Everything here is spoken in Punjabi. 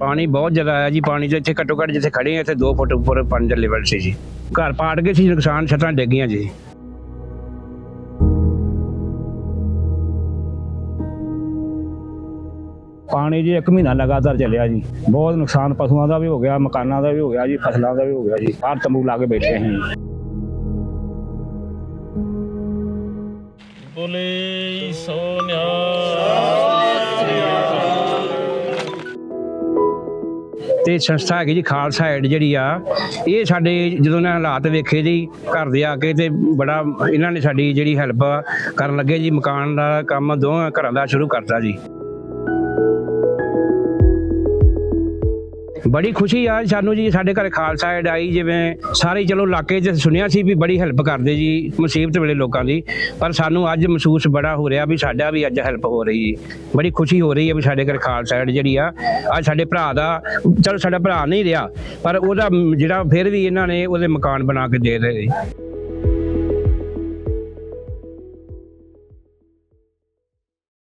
ਪਾਣੀ ਬਹੁਤ ਜ਼ਿਆਦਾ ਆਇਆ ਜੀ, ਪਾਣੀ ਤੇ ਇੱਥੇ ਘੱਟੋ ਘੱਟ ਜਿੱਥੇ ਖੜੇ ਆ ਇੱਥੇ 2 ਫੁੱਟ ਉੱਪਰ ਪਾਣੀ ਦਾ ਲੈਵਲ ਸੀ ਜੀ। ਘਰ ਪਾੜ ਗਏ ਸੀ, ਨੁਕਸਾਨ ਛੱਤਾਂ ਡਿੱਗੀਆਂ ਜੀ। ਪਾਣੀ ਜੀ 1 ਮਹੀਨਾ ਲਗਾਤਾਰ ਚੱਲਿਆ ਜੀ। ਬਹੁਤ ਨੁਕਸਾਨ ਪਸ਼ੂਆਂ ਦਾ ਵੀ ਹੋ ਗਿਆ, ਮਕਾਨਾਂ ਦਾ ਵੀ ਹੋ ਗਿਆ ਜੀ, ਫਸਲਾਂ ਦਾ ਵੀ ਹੋ ਗਿਆ ਜੀ। ਹਰ ਤੰਬੂ ਲਾ ਕੇ ਬੈਠੇ ਹਾਂ ਬੋਲੇ ਸੋਨਿਆ। ਤੇ ਸੰਸਥਾ ਹੈਗੀ ਜੀ ਖਾਲਸਾ ਐਡ ਜਿਹੜੀ ਆ, ਇਹ ਸਾਡੇ ਜਦੋਂ ਨੇ ਹਾਲਾਤ ਵੇਖੇ ਜੀ, ਘਰ ਦੇ ਆ ਕੇ ਤੇ ਬੜਾ ਇਹਨਾਂ ਨੇ ਸਾਡੀ ਜਿਹੜੀ ਹੈਲਪ ਕਰਨ ਲੱਗੇ ਜੀ, ਮਕਾਨ ਦਾ ਕੰਮ ਦੋਵਾਂ ਘਰਾਂ ਦਾ ਸ਼ੁਰੂ ਕਰਤਾ ਜੀ। ਬੜੀ ਖੁਸ਼ੀ ਆ ਸਾਨੂੰ ਜੀ, ਸਾਡੇ ਘਰ ਖਾਲਸਾ ਐਡ ਆਈ, ਜਿਵੇਂ ਸਾਰੇ ਚਲੋ ਇਲਾਕੇ 'ਚ ਸੁਣਿਆ ਸੀ ਵੀ ਬੜੀ ਹੈਲਪ ਕਰਦੇ ਜੀ, ਮੁਸੀਬਤ ਵੇਲੇ ਲੋਕਾਂ ਦੀ। ਪਰ ਸਾਨੂੰ ਅੱਜ ਮਹਿਸੂਸ ਬੜਾ ਹੋ ਰਿਹਾ ਵੀ ਸਾਡਾ ਵੀ ਅੱਜ ਹੈਲਪ ਹੋ ਰਹੀ ਜੀ। ਬੜੀ ਖੁਸ਼ੀ ਹੋ ਰਹੀ ਹੈ ਵੀ ਸਾਡੇ ਘਰ ਖਾਲਸਾ ਏਡ ਜਿਹੜੀ ਆ ਅੱਜ ਸਾਡੇ ਭਰਾ ਦਾ, ਚਲੋ ਸਾਡਾ ਭਰਾ ਨਹੀਂ ਰਿਹਾ, ਪਰ ਉਹਦਾ ਜਿਹੜਾ ਫਿਰ ਵੀ ਇਹਨਾਂ ਨੇ ਉਹਦੇ ਮਕਾਨ ਬਣਾ ਕੇ ਦੇ ਰਹੇ। ਜੀ